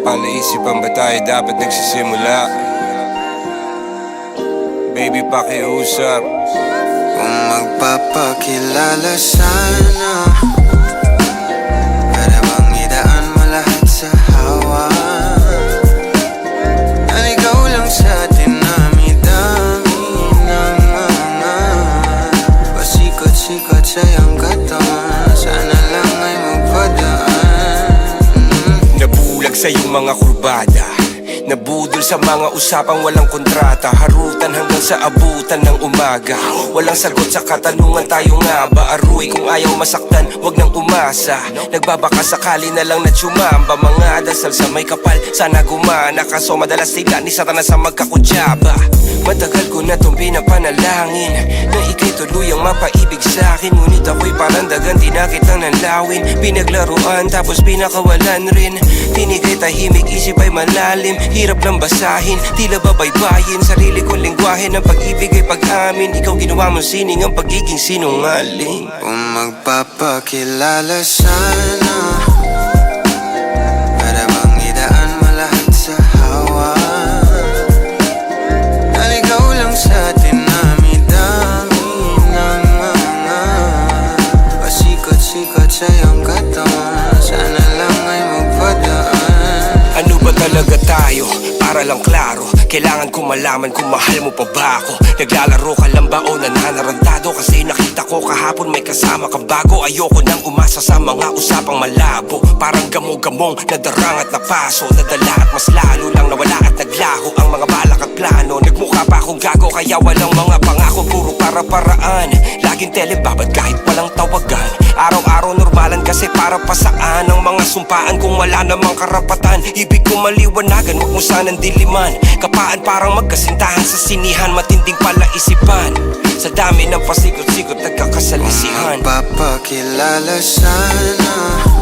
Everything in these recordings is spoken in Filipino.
Palaisipan ba tayo dapat nagsisimula? Baby, pakiusap Kung magpapakilala sana sa iyong mga kurbada. Nabudol sa mga usapang walang kontrata. Harutan hanggang sa abutan ng umaga. Walang sagot sa katanungan tayo nga ba? Aruy kung ayaw masaktan, wag nang umasa. Nagbabaka sakali na lang na tsumamba. Mga dasal sa may kapal, sana gumana. Kaso madalas sila ni satanas sa magkakudyaba pinapanalangin. Na ikay tuluyang mapaibig sa akin Ngunit ako'y parang dagan, di na kitang nanlawin Pinaglaruan tapos pinakawalan rin. Tinigay tahimik, isip ay malalim. Hirap lang basahin, tila babaybayin. Sarili kong lingwahe ng pag-ibig ay pag-amin. Ikaw ginawa mong sining ang pagiging sinungaling. Kung magpapakilala sana lang klaro Kailangan ko malaman kung mahal mo pa ba ako. Naglalaro ka lang ba o nananarantado? Kasi nakita ko kahapon may kasama kang bago. Ayoko nang umasa sa mga usapang malabo. Parang gamo-gamong nadarang at napaso. Nadala at mas lalo lang nawala at naglaho. Ang mga balak at plano Nagmukha pa akong gago. Kaya walang mga pangako Puro para-paraan. Laging telebabad kahit walang tawagan. Araw-araw normalan kasi para pa saan Ang mga sumpaan kung wala namang karapatan. Ibig ko maliwanagan, wag mo sanang diliman Kapaan parang magkasintahan. Sa sinihan Matinding palaisipan. Sa dami ng pasikot-sikot nagkakasalisihan. Magpapakilala sana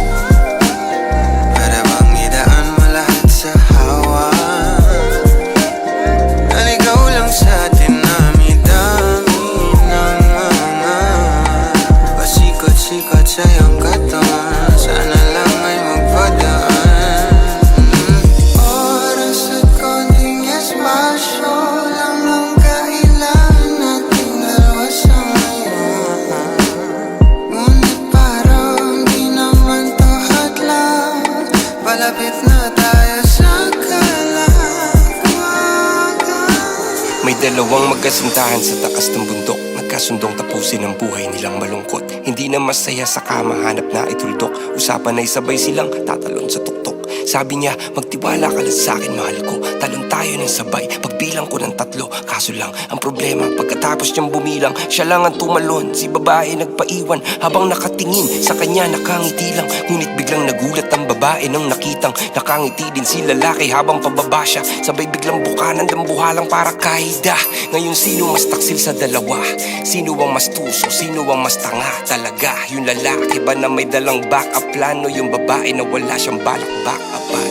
Palapit na tayo sa kalagwagan May dalawang magkasintahan sa taas ng bundok. Nagkasundong tapusin ang buhay nilang malungkot. Hindi na masaya sa kama hanap na ituldok. Usapan ay sabay silang tatalon sa tuktok. Sabi niya, magtiwala ka lang sa akin mahal ko Talon tayo ng sabay, pagbilang ko ng tatlo Kaso lang, ang problema, pagkatapos niyang bumilang Siya lang ang tumalon, si babae nagpaiwan Habang nakatingin, sa kanya nakangiti lang Ngunit biglang nagulat ang babae nang nakitang Nakangiti din si lalaki habang pababa siya Sabay biglang bukanan ng buhalang para kaida Ngayon sino mas taksil sa dalawa? Sino ang mas tuso? Sino ang mas tanga talaga? Yung lalaki ba na may dalang backup plano? Yung babae na wala siyang balak back up